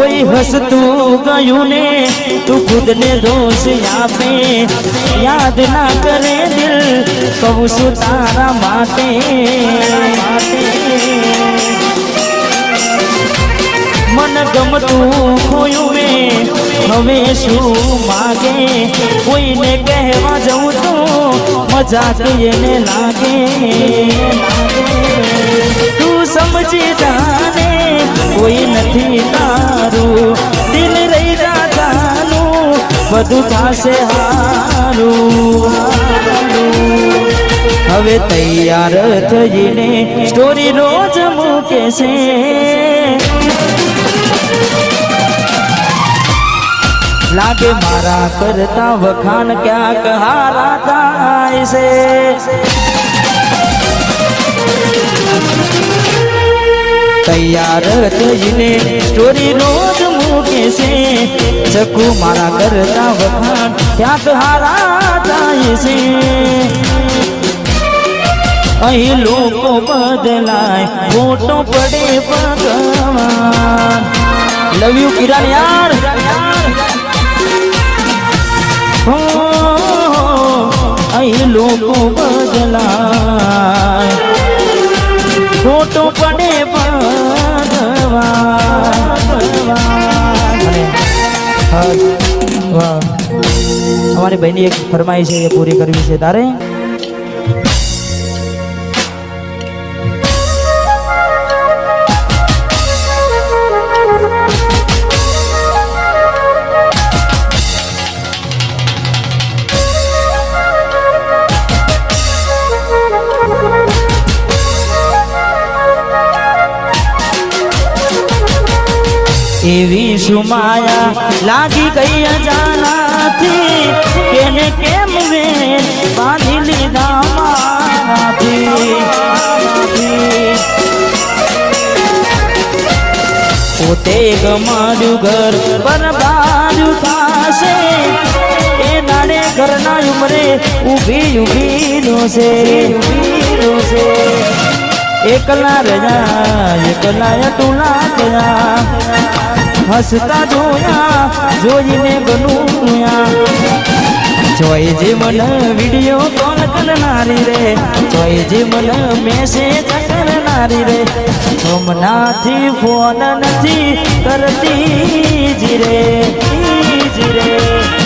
કોઈ હસતું ગયું ને તું ખુદને દોષ આપે. યાદ ના કરે દિલ, કહું છું તારા માટે. મન ગમતું ખોયું મેં હવે શું માગે? કોઈને કહેવા જવું તો મજાક એને લાગે. તું સમજી જાને કોઈ નથી તારું દિલ રહી જાનું બધું થશે હારું હવે તૈયાર થઈને સ્ટોરી રોજ મૂકે છે લાગે મારા કરતા વખાણ ક્યાંક હારા થાય છે તૈયાર થઈને સ્ટોરી રોજ મૂકે છે. ચકુ મારા કરતા વખાણ ક્યાંક હારા જાય છે. અહીં લોકો બદલાય, મોટો પડે ભગવાન. લવ યુ કિરણ યાર અહીં લોકો બદલાય. ફોટો પડે. અમારી બહેની એક ફરમાઈ છે એ પૂરી કરવી છે. તારે? સુમાયા લાગી ગઈ અજાનાથી. કેને કેમ વે બાંધી લીધા પોતે ગમાડ્યું ઘર બરબાડ્યું થશે. એ નાડે ઘરના ઉમરે ઊભી ઊભી રોશે ઊભી રોશે. એકલા રહ્યા, એકલા અટુલા ગયા હસતા જોયા, જોઈને ગનુયા જોઈ જે મન વીડિયો કોલ કરનારી રે? જોઈ જે મન મેસેજ કરનારી રે? સોમનાથી ફોન નથી કરતી જીરે જીરે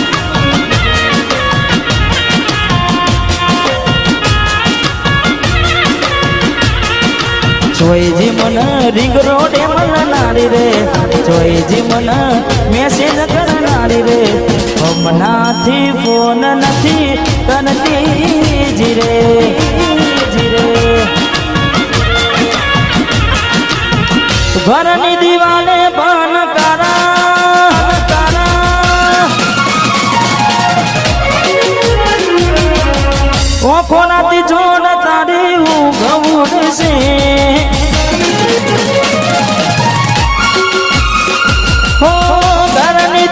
જોઈજી મન રિંગ રોડે મળનારી રે. જોઈજી મન મેસેજ કરનારી રે. હમણાંથી ફોન નથી તનતી જીરે જીરે ઘરની દિવાલે પણ કરા કરા. ઓખોનાથી જોડ તારી હું ગવું છે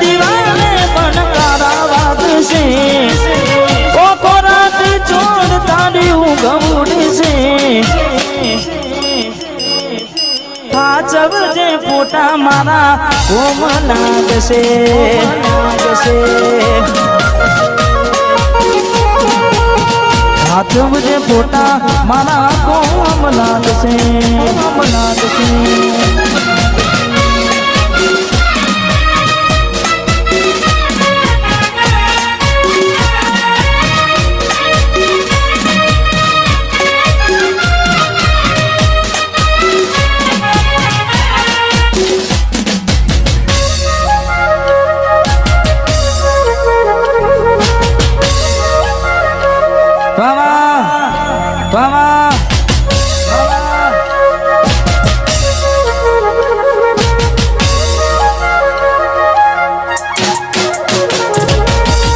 દિવાલે પણ કારા વાગશે. ઓખોનાથી જોડ તારી હું ગવું છે પાછળ જે ફોટા મારા કોમ લાગશે. લાગશે હાથમ જે ફોટા મારા કોમ લાગશે કોમ લાગશે.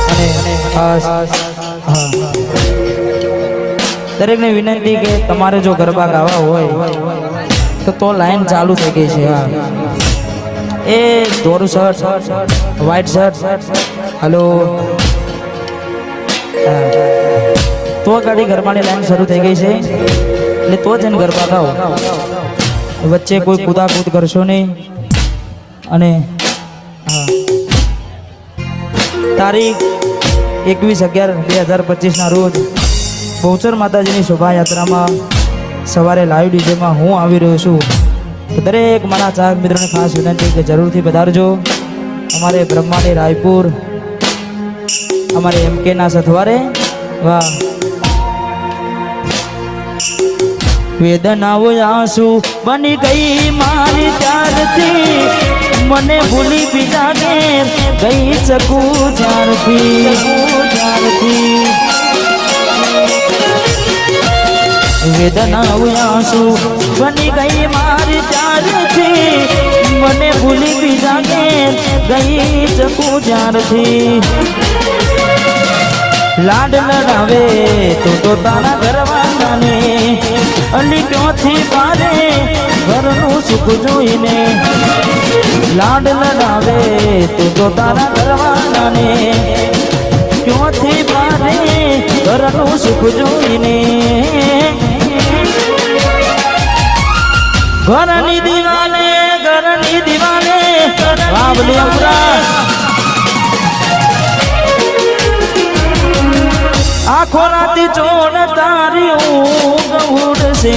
અને દરેકને વિનંતી કે તમારે જો ગરબા ગાવા હોય, તો તો લાઈન ચાલુ થઈ ગઈ છે, હા. એ દોરું શર્ટ વ્હાઈટ શર્ટ હલો તો ગાડી ગરબાની લાઈન શરૂ થઈ ગઈ છે. એટલે તો જ એને ગરબા ગાઓ વચ્ચે કોઈ કુદાકૂદ કરશો નહીં. અને તારીખ એકવીસ અગિયાર બે હજાર પચીસના રોજ બહુચર માતાજીની શોભાયાત્રામાં સવારે લાઈવ ડીજેમાં હું આવી રહ્યો છું. દરેક મારા ચાહક મિત્રોને ખાસ વિનંતી કે જરૂરથી પધારજો. અમારે બ્રહ્માની રાયપુર, અમારે એમ કેના સથવારે. વાહ. વેદનાઓ આંસુ બની ગઈ મારી ત્યારથી. મને ભૂલી બીજા ઘેર ગઈ શકું ત્યારથી ત્યારથી વેદનાઓ આંસુ બની ગઈ મારી ત્યારથી. મને ભૂલી બીજા ઘેર ગઈ શકું જ્યારથી. લાડ લડાવે તો તો તારા ઘરવાળાને અલી ક્યોથી પારે? ઘરનું સુખ જોઈને લાડ લડાવે તું તો તારા કરવાનાને ક્યોથી પારે? ઘરનું સુખ જોઈને ઘરની દિવાલે ઘરની દિવાલે વાવલી અમરા આખો રાત ચોર તારી ઊંઘ ઉડશે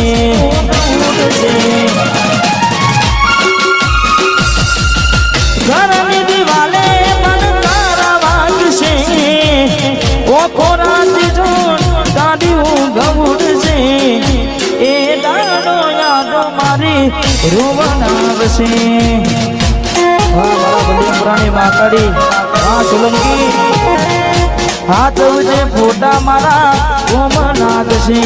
ઘરની દિવાલે મન તારા વાગશે. ઓખો ઉડશે. એ આવશે. પુરાણી માકડી હા, સોલંકી. હાથ ઉજે ફોટા મારા ઓમનાથ નાગશે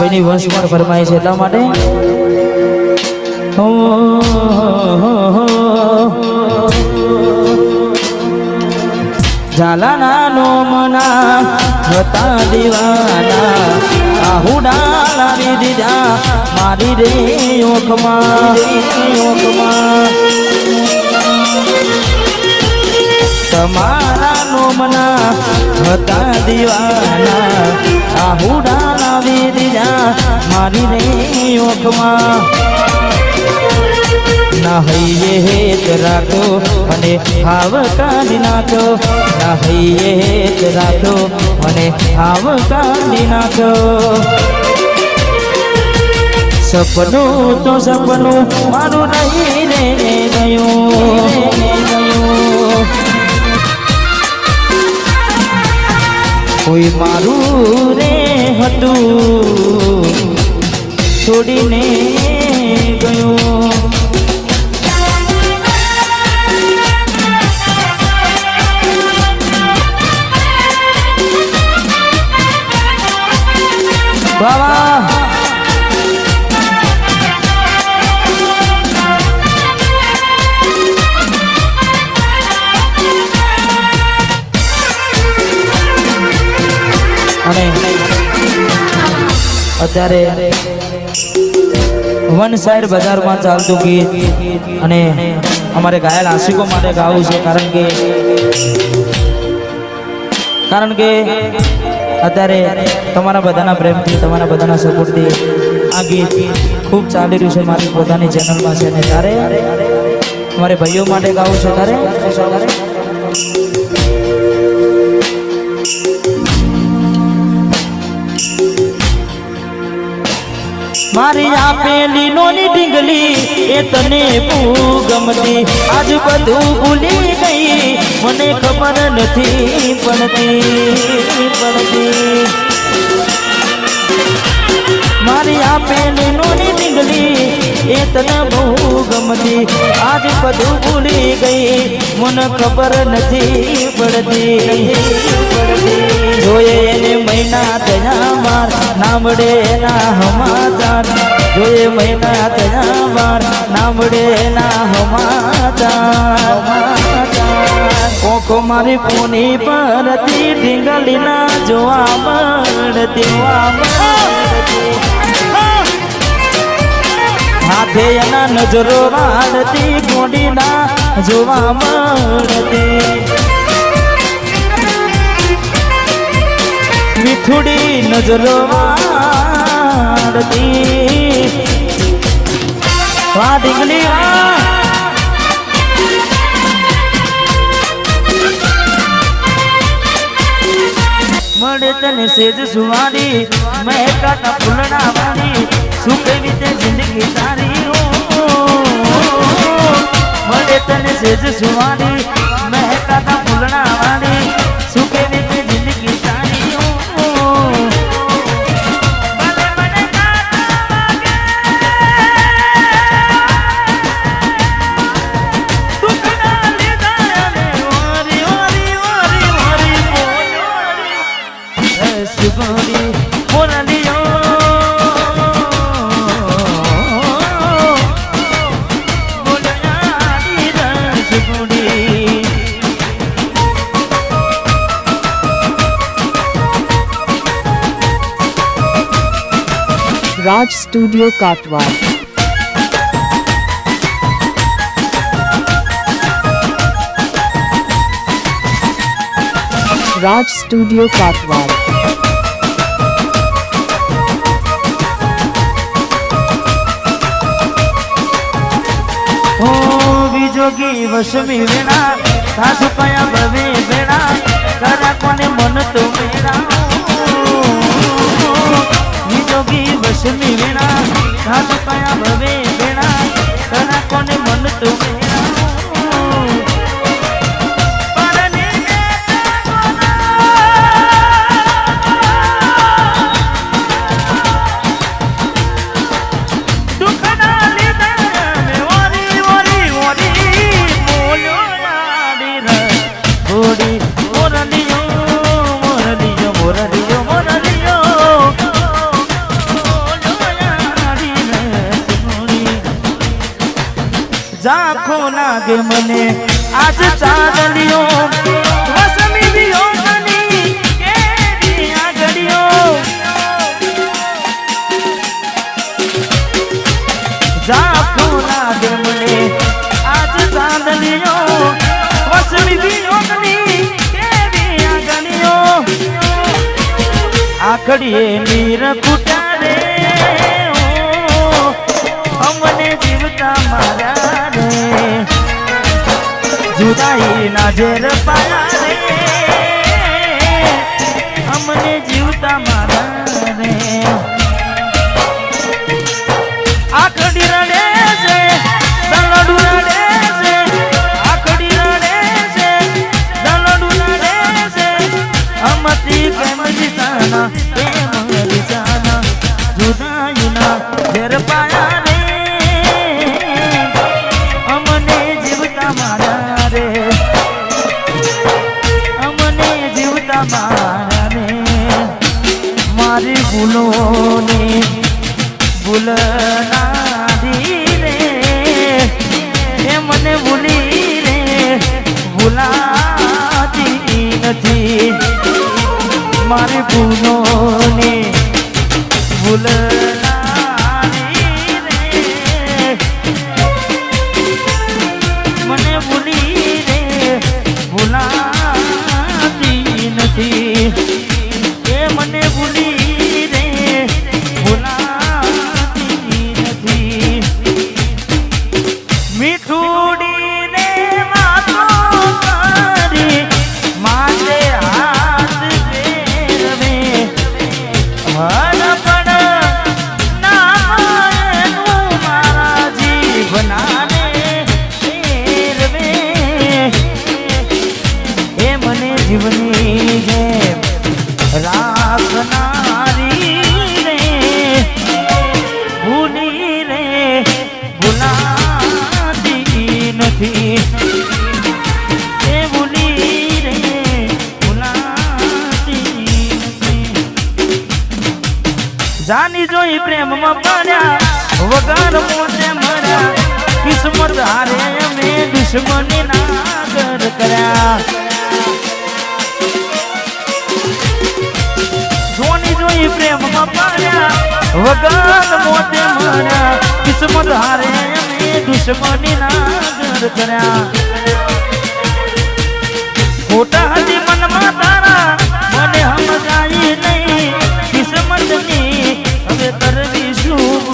ભાઈની વંશ પણ ફરમાય છે એટલા માટે. ઝાલાના નોમના હતા દીવાના આહુડા લાવી દીધા મારી રે ઓખમાં ઓખમાં તમારા નોમના હતા દીવાના આહુડા લાવી દીધા મારી રે ઓખમાં ના હૈયે હેત રાખો અને હાવ કાઢી નાખો ના હૈયે હેત રાખો અને હાવ કાઢી નાખો સપનું તો સપનું મારું નહીં રે ગયું. કોઈ મારું રે હતું. છોડીને ગયું. વાહ અને અત્યારે વન સાઈડ બજારમાં ચાલતું ગીત અને અમારે ઘાયલ આશિકો માટે ગાવું છે, કારણ કે કારણ કે અત્યારે તમારા બધાના પ્રેમથી, તમારા બધાના સપોર્ટથી આ ગીત ખૂબ ચાલી રહ્યું છે મારી પોતાની ચેનલમાં છે અને ત્યારે મારે ભાઈઓ માટે ગાવું છે ત્યારે મારી આપેલી નોની ડીંગલી એ તને બહુ ગમતી. આજ બધું ભૂલી ગઈ, મને ખબર નથી પડતી પડતી. મારી આપેલી નોની ડીંગલી એ તને બહુ ગમતી. આજ બધું ભૂલી ગઈ, મને ખબર નથી પડતી. જોઈએ એને મહિના થયા માર, નામડે એના હમાચાર જોઈએ મહિના થયા માર, નામડે એના હમાચાર કોકો મારી કોની પરથી જોવા મળતી જોવા મળતી. હાથે એના નજરો વાળતી ગોડીના જોવા મળતી. મીઠુડી નજરો વાળતી. વાહ, ઢીંગલી મળે તને સેજ સુવારી મહેકાતા ફૂલણા વાળી સુખે રીતે જિંદગી તારી મળે તને સેજ સુવારી મહેકાતા ફૂલણા વાળી Raj Studio Katwa. Raj Studio Katwa. ઓ બીજોગી વસમી વેણા સાસુ કયા ભવે વેણા કરા કોને મન તો વેણા બીજોગી વસમી વેણા સાસુ કયા ભવે વેણા તના કોને મન તો લાગે મને આજ ચાંદલીઓ વસમી વસમી વિયોગની કેરી આગળીઓ. આખડીએ જુદાઈ ના ઝેર પાયા રે અમને જીવતા મારી ભૂલોને જાની જોઈ પ્રેમમાં પડ્યા વગર મોતે મર્યા, કિસ્મત હારે અમે દુશ્મની નાગર કર્યા. જોની જોઈ પ્રેમમાં પડ્યા વગર મોતે મર્યા, કિસ્મત હારે અમે દુશ્મની નાગર કર્યા. ખોટા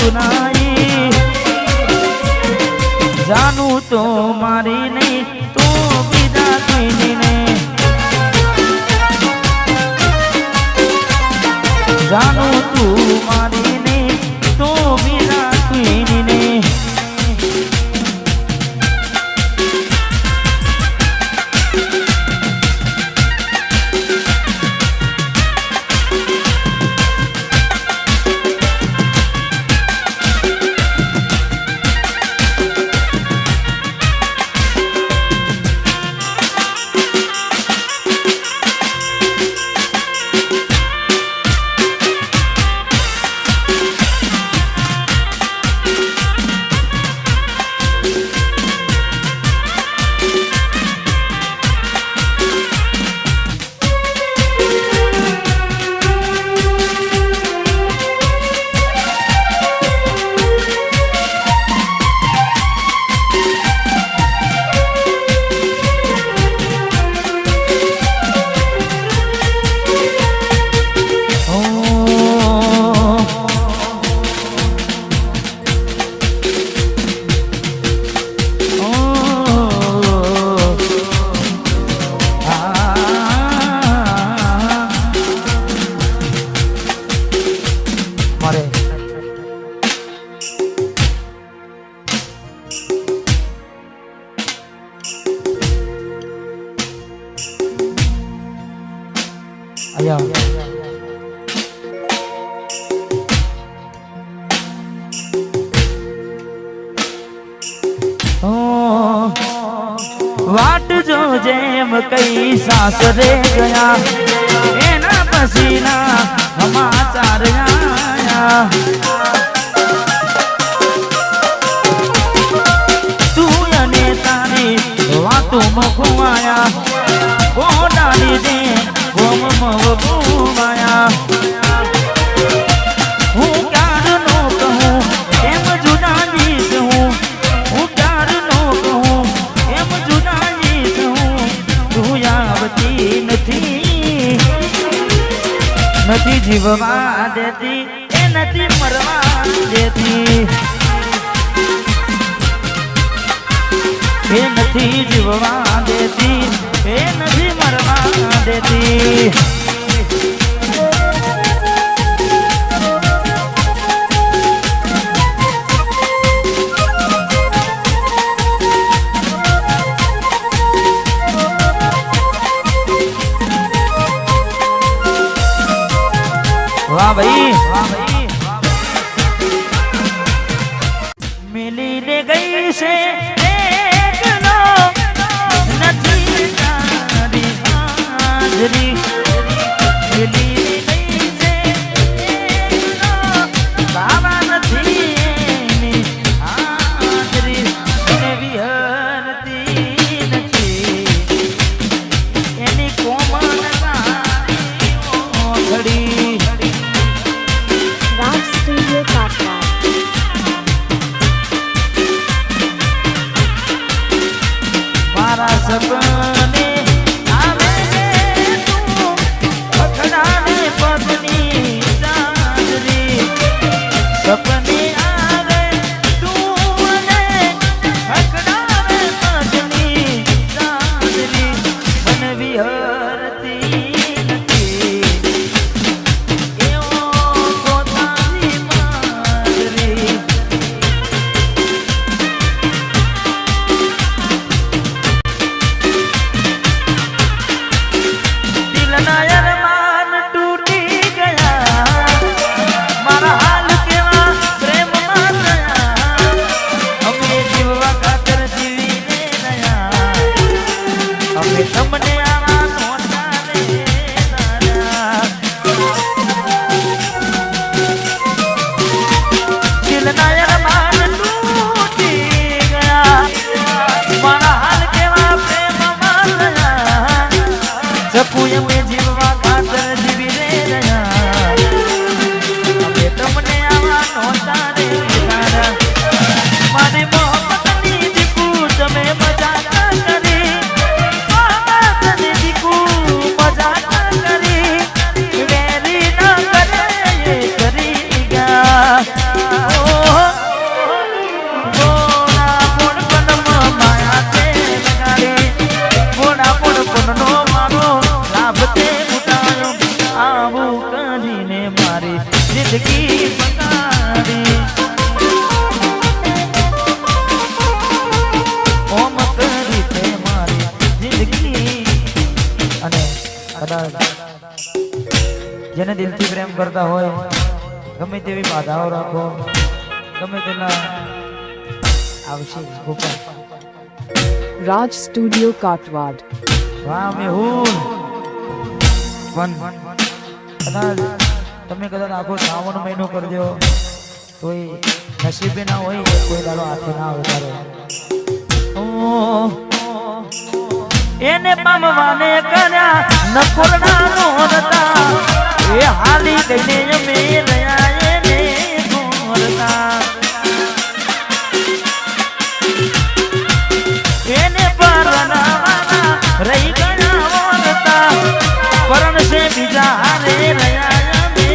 ગુનાઈ જાનું તો મારી તો બીજા કોઈની નહીં જાનું હું ક્યારનો કહું, એમ જુદાની હું. ક્યારનો કહું, એમ જુદાની કહું તું નથી. નથી જીવવા દેતી, એ નથી મરવા દેતી. એ નથી જીવવા દેતી. એ નથી મરવા દેતી. વાહ ભાઈ વાહ ભાઈ. સપને જપુય મેં જીવવા ગમે તેવી બાધાઓ રાખો ગમે તેના આવશે ગોપાલ Raj Studio Katwad. વાહ મેહુલ વન કદાચ તમે કદાચ આખો શ્રાવણ મહિનો કરી દો કોઈ નસીબે ના હોય કોઈ દાડો હાથે ના ઉતારે એને પામવાને કર્યા નકોરડા નોરતા એ હાલી ગઈને અમે રહ્યા. ગોરતા એને રહી ગયા પરણ છે બીજા હારે રહ્યા અમે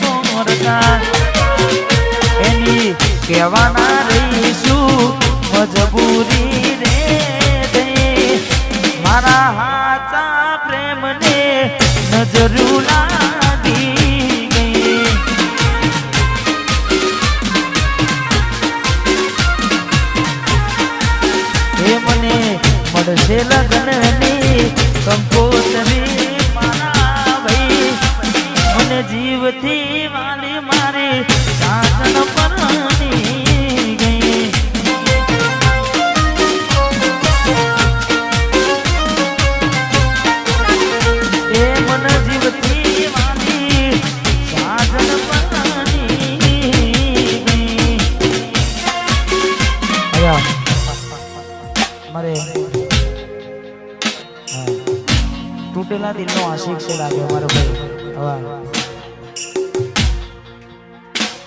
ગોરતા એની કહેવાના રહીશું મજબૂરી રે મારા હાચા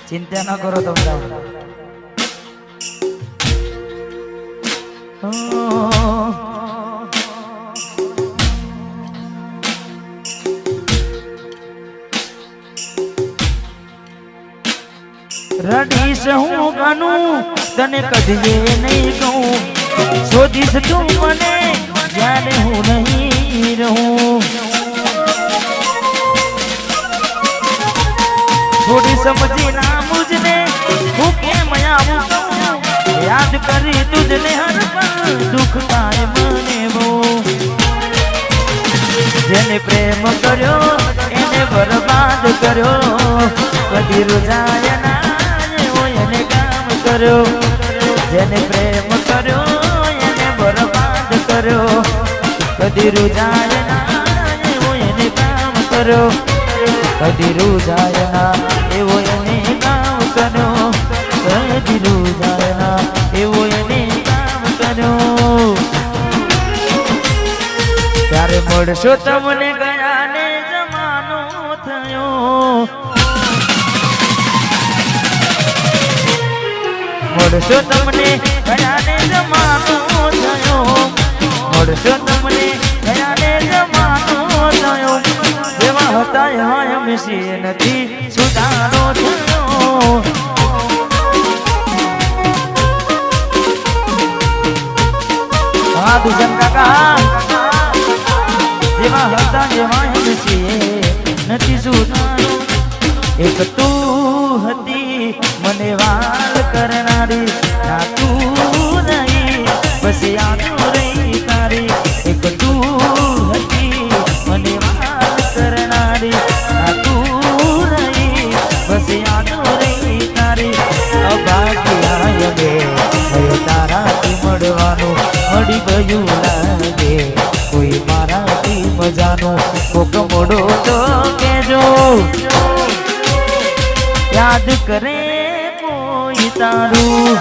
ચિંતા ન કરો તમે. રડીશ હું કાનું તને કદીએ નહીં કહું. શોધીશ તું મને, જ્યારે હું નહીં રહું. થોડી સમજી ના મુજને હું કેમ આવું? યાદ કરી તુજને હર પળ દુઃખ થાય મને બહુ. જેને પ્રેમ કર્યો, એને બરબાદ કર્યો, કદી રૂજાય ના એને કામ કર્યો. જેને પ્રેમ કર્યો, એને બરબાદ કર્યો, કદી રૂજાય ના એને કામ કર્યો. કદી રૂજાય ના એવો એને કામ કર્યો કદી રૂજાય ના એવો એને કામ કર્યો ત્યારે મળશો તમને ગયા ને જમાનો થયો. મળશો તમને ગયા ને જમાનો થયો. મળશો તમને એમ છે નથી સુધારો જેવા હતા જેવા એક તું તારું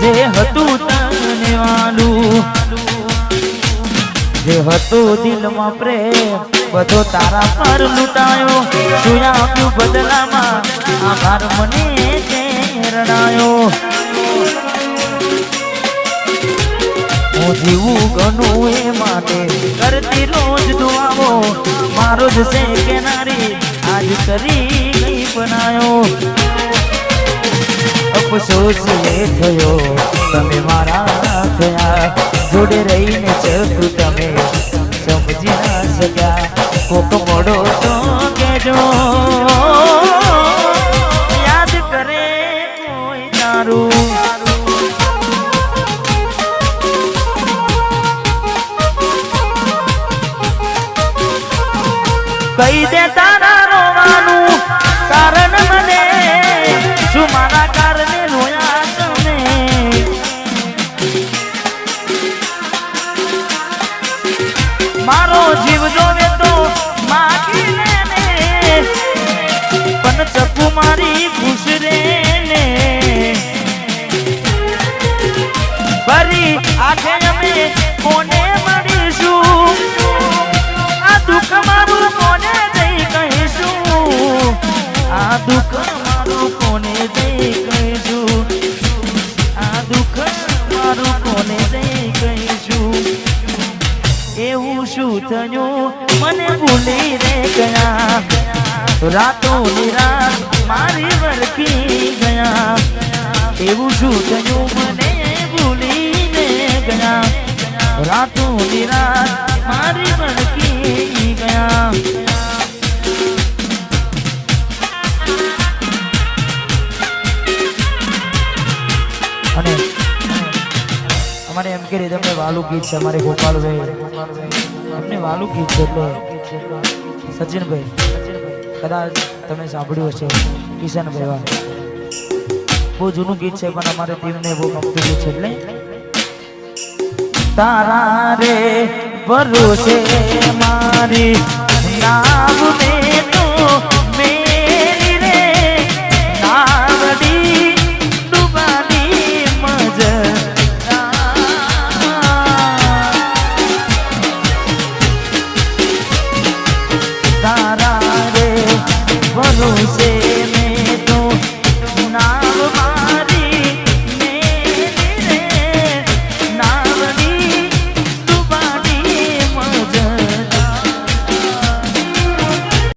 જે હતું તને વાલું જે હતું દિલમાં પ્રેમ, બધો તારા પર લૂંટાયો. શું આપ્યું બદલામાં, આભાર મને તે હું જીવું ઘણું એ માટે કરતી રોજ દુઆઓ. મારો જ છે કેનારી, આજ કરી બનાયો? અફસોસ એ થયો, તમે મારા થયા. જોડે રહીને ચકુ તમે સમજી ના શક્યા. કોક મોડો તો કેજો યાદ કરે કોઈ તારું. કહી દે મને ભૂલી રે ગયા રાતો રાત મારી વરખી ગયા. એવું શું થયું મને ભૂલીને ગયા. રાતો રાત મારી વરખી ગયા. અમારે એમ કે રીતે વાલું ગીત છે, અમારે ગોપાલભાઈ. અમને વાલું ગીત છે એટલે સચિનભાઈ. કદાચ તમે સાંભળ્યું હશે, કિશનભાઈ વાહ બહુ જૂનું ગીત છે, પણ અમારે ટીમને બહુ ગમતું ગીત છે, એટલે તારા રે ભરોસે મારી નામ મેં તો